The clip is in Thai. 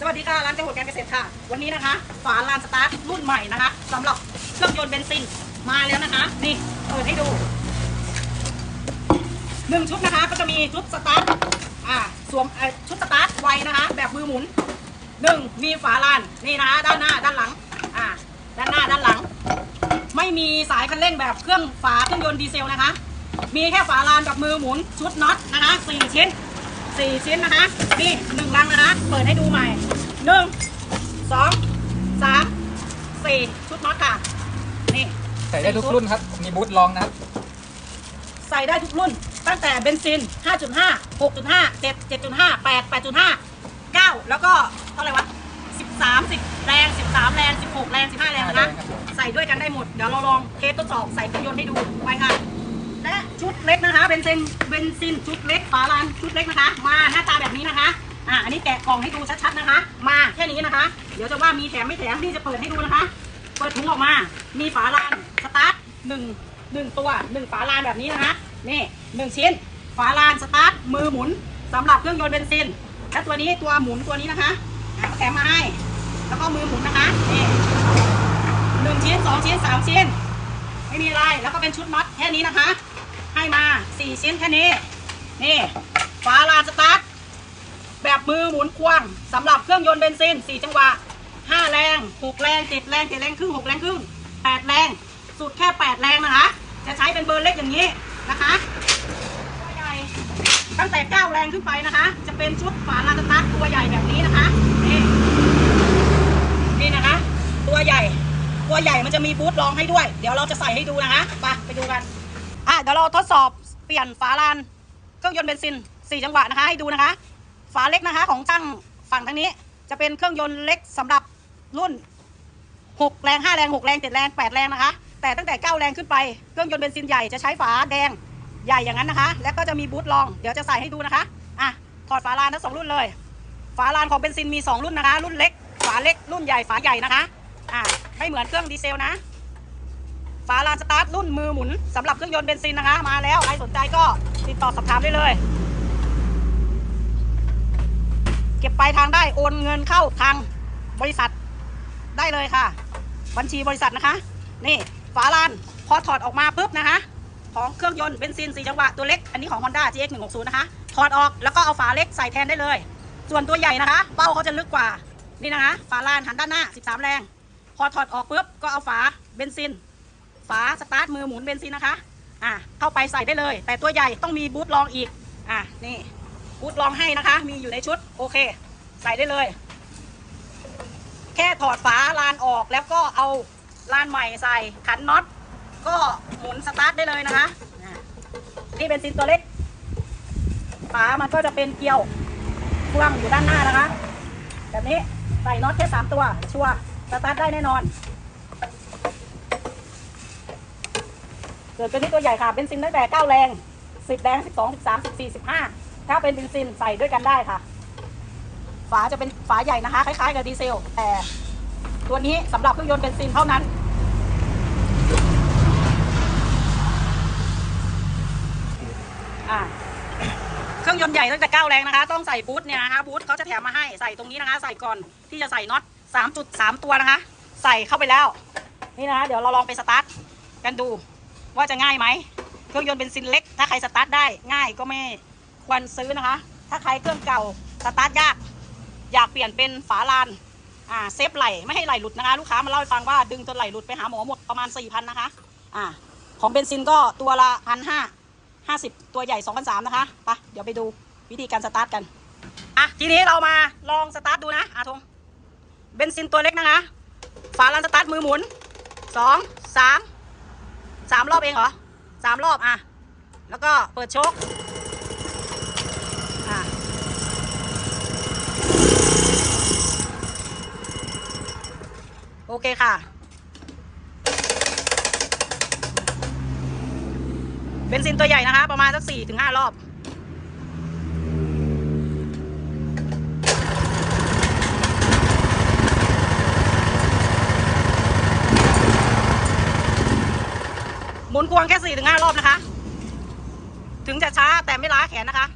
สวัสดีค่ะ ร้านเจ้าหัวแกงเกษตรค่ะ วันนี้นะคะ ฝาลานสตาร์ทรุ่นใหม่นะคะสำหรับเครื่องยนต์เบนซินมาแล้วนะคะ นี่เปิดให้ดูหนึ่งชุดนะคะ ก็จะมีชุดสตาร์ทอ่าสวมชุดสตาร์ทไวนะคะ แบบมือหมุนหนึ่งมีฝาลานนี่นะคะด้านหน้าด้านหลังอ่าด้านหน้าด้านหลัง ไม่มีสายคันเร่งแบบเครื่องฝาเครื่องยนต์ดีเซลนะคะ มีแค่ฝาลานกับมือหมุนชุดน็อตนะคะสี่ชิ้น สี่ชิ้นนะคะ นี่หนึ่งลังนะคะ เปิดให้ดูใหม่หนึ่งสองสามสี่ชุดน็อตค่ะ นี่ ใส่ได้ทุกรุ่นครับ มีบูทรองนะครับ ใส่ได้ทุกรุ่น ตั้งแต่เบนซิน 5.5 6.5 7 7.5 8 8.5 9 แล้วก็เท่าไหร่วะ 13 10 แรง 13 แรง 16 แรง 15 แรงนะคะ ใส่ด้วยกันได้หมด เดี๋ยวเราลองเทสทดสอบใส่เครื่องยนต์ให้ดู ไปค่ะ และชุดเล็กนะคะ เบนซิน เบนซินชุดเล็กฝาลานชุดเล็กนะคะ นี้แกะกล่องให้ดูชัดๆนะคะ มาแค่นี้นะคะ เดี๋ยวจะว่ามีแถมไม่แถมนี่จะเปิดให้ดูนะคะ เปิดถุงออกมา มีฝาลานสตาร์ทหนึ่งหนึ่งตัวหนึ่งฝาลานแบบนี้นะคะ นี่หนึ่งชิ้น ฝาลานสตาร์ทมือหมุนสำหรับเครื่องยนต์เบนซิน และตัวนี้ตัวหมุนตัวนี้นะคะอะแถมมาให้ แล้วก็มือหมุนนะคะนี่หนึ่งชิ้นสองชิ้นสามชิ้น ไม่มีอะไร แล้วก็เป็นชุดน็อตแค่นี้นะคะ ให้มาสี่ชิ้นแค่นี้ นี่ ฝาลานสตาร์ท แบบมือหมุนควงสำหรับเครื่องยนต์เบนซิน 4 จังหวะ 5 แรง 6 แรง 7 แรง 7 แรงครึ่ง 6 แรงครึ่ง 8 แรง สุดแค่ 8 แรงนะคะ จะใช้เป็นเบอร์เล็กอย่างนี้นะคะตัวใหญ่ตั้งแต่ 9 แรงขึ้นไปนะคะ จะเป็นชุดฝาลานสตาร์ทตัวใหญ่แบบนี้นะคะ นี่นี่นะคะ ตัวใหญ่ ตัวใหญ่มันจะมีบูทรองให้ด้วย เดี๋ยวเราจะใส่ให้ดูนะคะ ไปไปดูกัน อะเดี๋ยวเราทดสอบเปลี่ยนฝาลานเครื่องยนต์เบนซิน 4 จังหวะนะคะ ให้ดูนะคะ ฝาเล็กนะคะ ของช่างฝั่งทางนี้ จะเป็นเครื่องยนต์เล็กสำหรับรุ่น 6 แรง 5 แรง 6 แรง 7 แรง 8 แรงนะคะ แต่ตั้งแต่ 9 แรงขึ้นไป เครื่องยนต์เบนซินใหญ่จะใช้ฝาแดงใหญ่อย่างนั้นนะคะ แล้วก็จะมีบูทรอง เดี๋ยวจะใส่ให้ดูนะคะ อะ ถอดฝาลานทั้งสองรุ่นเลย ฝาลานของเบนซินมี 2 รุ่นนะคะ รุ่นเล็ก ฝาเล็ก รุ่นใหญ่ ฝาใหญ่นะคะ อะ ไม่เหมือนเครื่องดีเซลนะ ฝาลานสตาร์ทรุ่นมือหมุนสำหรับเครื่องยนต์เบนซินนะคะ มาแล้ว ใครสนใจก็ติดต่อสอบถามได้เลย เก็บปลายทางได้โอนเงินเข้าทางบริษัทได้เลยค่ะ บัญชีบริษัทนะคะ นี่ฝาลานพอถอดออกมาปุ๊บนะคะ ของเครื่องยนต์เบนซิน4จังหวะตัวเล็กอันนี้ของ Honda GX 160นะคะถอดออกแล้วก็เอาฝาเล็กใส่แทนได้เลย ส่วนตัวใหญ่นะคะ เป้าเขาจะลึกกว่านี่นะคะ ฝาลานหันด้านหน้า 13 แรง พอถอดออกปุ๊บก็เอาฝาเบนซิน ฝาสตาร์ทมือหมุนเบนซินนะคะอะเข้าไปใส่ได้เลย แต่ตัวใหญ่ต้องมีบูทรองอีกอะนี่ บูทรองให้นะคะ มีอยู่ในชุดโอเค ใส่ได้เลย แค่ถอดฝาลานออกแล้วก็เอาลานใหม่ใส่ขันน็อตก็หมุนสตาร์ทได้เลยนะคะนี่เป็นซินตัวเล็กฝามันก็จะเป็นเกลียวพ่วงอยู่ด้านหน้านะคะ แบบนี้ใส่น็อตแค่สามตัว ชัวสตาร์ทได้แน่นอนเกิดเป็นที่ตัวใหญ่ค่ะเบนซินตั้งแต่ 9 แรง 10 แรง 12 13 14 15 ถ้าเป็นเบนซินใส่ด้วยกันได้ค่ะ ฝาจะเป็นฝาใหญ่นะคะ คล้าย ๆ กับดีเซล แต่ตัวนี้สำหรับเครื่องยนต์เบนซินเท่านั้น อ่าเครื่องยนต์ใหญ่ตั้งแต่9แรงนะคะ ต้องใส่บูทเนี่ยนะคะบูทเขาจะแถมมาให้ใส่ตรงนี้นะคะ ใส่ก่อนที่จะใส่น็อต3.3 ตัวนะคะ ใส่เข้าไปแล้ว นี่นะคะเดี๋ยวเราลองไปสตาร์ทกันดู ว่าจะง่ายไหมเครื่องยนต์เบนซินเล็ก ถ้าใครสตาร์ทได้ง่ายก็ไม่ ควรซื้อนะคะ ถ้าใครเครื่องเก่าสตาร์ทยาก อยากเปลี่ยนเป็นฝาลานอ่าเซฟไหลไม่ให้ไหลหลุดนะคะ ลูกค้ามาเล่าให้ฟังว่าดึงจนไหลหลุดไปหาหมอหมดประมาณ4ี่พันนะคะอ่าของเบนซินก็ตัวละพันห้าห้าสิบตัวใหญ่สองพันสามนะคะไปเดี๋ยวไปดูวิธีการสตาร์ทกันอะทีนี้เรามาลองสตาร์ทดูนะอาทงเบนซินตัวเล็กนะคะ ฝาลานสตาร์ทมือหมุนสองสามสามรอบเองเหรอสามรอบอะแล้วก็เปิดโชค โอเคค่ะ เบนซินตัวใหญ่นะคะ ประมาณสักสี่ถึงห้ารอบ หมุนควงแค่สี่ถึงห้ารอบนะคะ ถึงจะช้าแต่ไม่ล้าแขนนะคะ